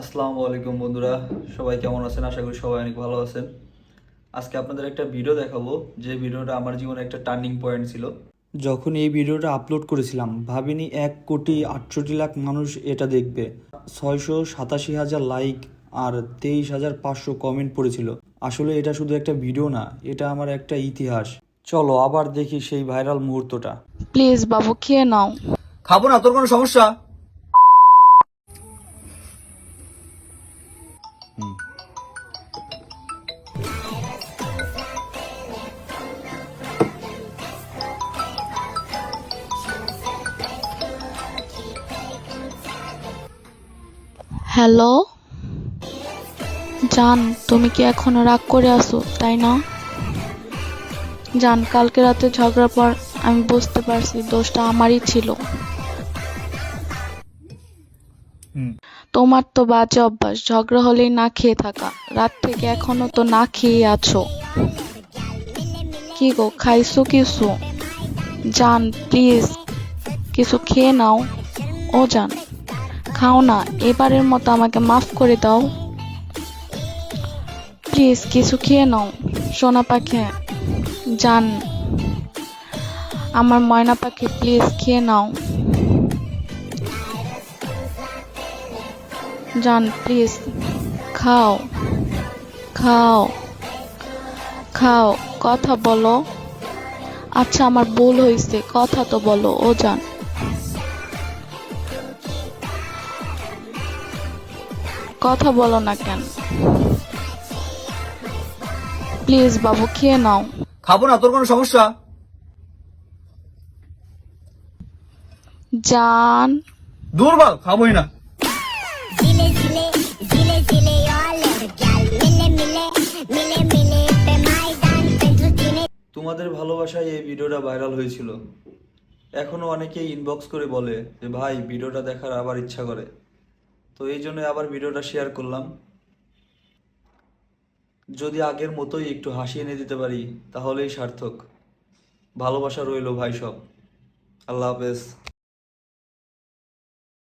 আসসালামু আলাইকুম বন্ধুরা সবাই কেমন আছেন? আশা করি সবাই অনেক ভালো আছেন। আজকে আপনাদের একটা ভিডিও দেখাবো যে ভিডিওটা আমার জীবনে একটা টার্নিং পয়েন্ট ছিল। যখন এই ভিডিওটা আপলোড করেছিলাম ভাবিনি এক কোটি আটষট্টি লাখ মানুষ এটা দেখবে। ছয়শো সাতাশি হাজার লাইক আর তেইশ হাজার পাঁচশো কমেন্ট পড়েছিল। আসলে এটা শুধু একটা ভিডিও না এটা আমার একটা ইতিহাস। চলো আবার দেখি সেই ভাইরাল মুহূর্তটা। প্লিজ বাবু খেয়ে নাও। খাব না তোর কোনো সমস্যা? হ্যালো? জান তুমি কি এখনও রাগ করে আসো তাই না? জান কালকে রাতে ঝগড়ার পর আমি বুঝতে পারছি দোষটা আমারই ছিল। তোমার তো বাজে অভ্যাস, ঝগড়া হলেই না খেয়ে থাকা। রাত থেকে এখনও তো না খেয়ে আছো। কি গো, খাইছো কিছু? জান প্লিজ কিছু খেয়ে নাও। ও জান, খাও না, এবারের মতো আমাকে মাফ করে দাও। প্লিজ কিছু খেয়ে নাও, সোনা পাখি। জান, আমার ময়না পাখি প্লিজ খেয়ে নাও। জান প্লিজ খাও খাও খাও কথা বলো। আচ্ছা আমার ভুল হয়েছে কথা তো বলো ও জান। কথা বলো না কেন? প্লিজ বাবু খেয়ে নাও। খাব না তোর কোনো সমস্যা? জান। দুর্বল খাবোই না। তোমাদের ভালোবাসায় এই ভিডিওটা ভাইরাল হয়েছিল। এখনও অনেকেই ইনবক্স করে বলে যে, ভাই, ভিডিওটা দেখার আবার ইচ্ছা করে। তো এই জন্য আবার ভিডিওটা শেয়ার করলাম। যদি আগের মতোই একটু হাসি এনে দিতে পারি, তাহলেই সার্থক। ভালোবাসা রইল ভাই সব। আল্লাহ হাফেজ।